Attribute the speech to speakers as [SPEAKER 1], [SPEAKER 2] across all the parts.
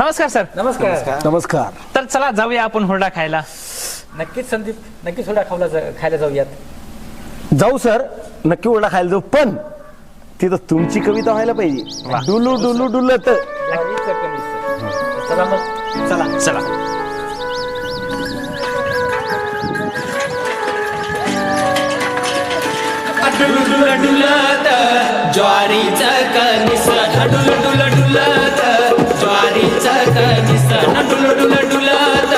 [SPEAKER 1] नमस्कार सर.
[SPEAKER 2] नमस्कार.
[SPEAKER 3] नमस्कार.
[SPEAKER 1] तर चला जाऊया आपण हुरडा खायला.
[SPEAKER 2] नक्कीच संदीप. नक्कीच थोडा खावला जा- खायला जाऊयात.
[SPEAKER 3] जाऊ सर. नक्की ओरडा खायला जाऊ पण तिथं तुमची कविता व्हायला पाहिजे. डुलू डुलू डुलत.
[SPEAKER 2] कणीस. चला मग. चला.
[SPEAKER 1] चला.
[SPEAKER 4] डुल डुल ज्वारीचं कणिस डुल डुल डुलत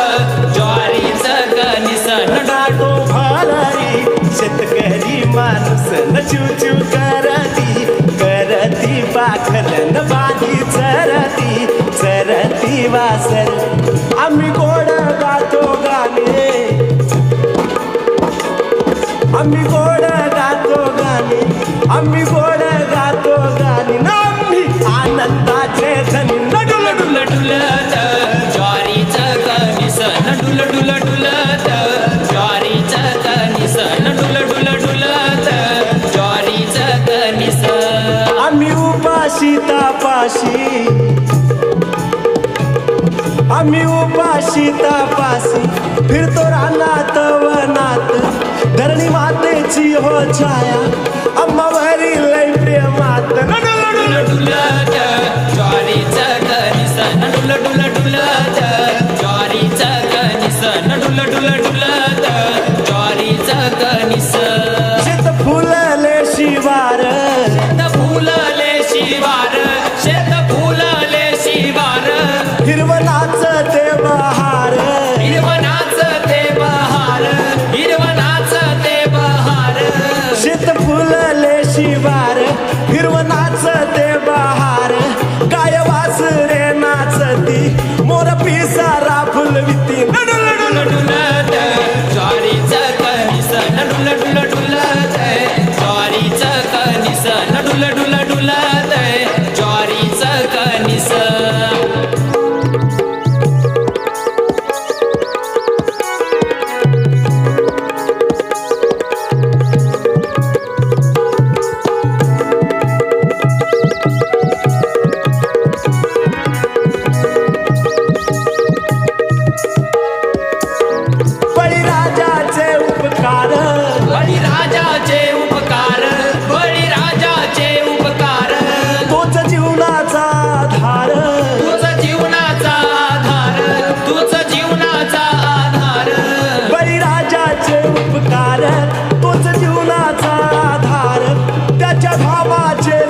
[SPEAKER 4] ज्वारीचं कणिस
[SPEAKER 5] डाटो भालारी शेतकरी माणूस न चिव करती करती पाखरन बाधी चरती चरती वासर आम्ही गोड गातो गाणे आम्ही गोड गातो गाणे आम्ही गोड गातो गाणे ना आम्ही आनंदाचे धनी तापाशी आम्ही उपाशी तापासी फिरतो रानात वनात. धरणी मातेची हो छाया. अम्मावरी लय प्रेमात.
[SPEAKER 4] डुल डुलत ज्वारीचं कणिस डुल डुल
[SPEAKER 5] पिसारा फुलविती
[SPEAKER 4] डुल डुलत
[SPEAKER 5] जीवनाचा आधार.
[SPEAKER 4] तुझ जीवनाचा आधार तुझ जीवनाचा आधार.
[SPEAKER 5] बळीराजाचे उपकार तोच जीवनाचा आधार. त्याच्या भावाचे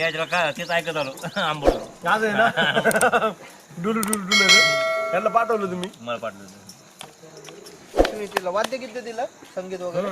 [SPEAKER 6] यायला का तेच ऐकत आलो. आंबोल
[SPEAKER 3] आज आहे ना? डुलू डुलू डुलू यांना पाठवलं तुम्ही.
[SPEAKER 6] मला पाठवलं.
[SPEAKER 7] तुम्ही तिला वाद्य किती दिलं? संगीत वगैरे?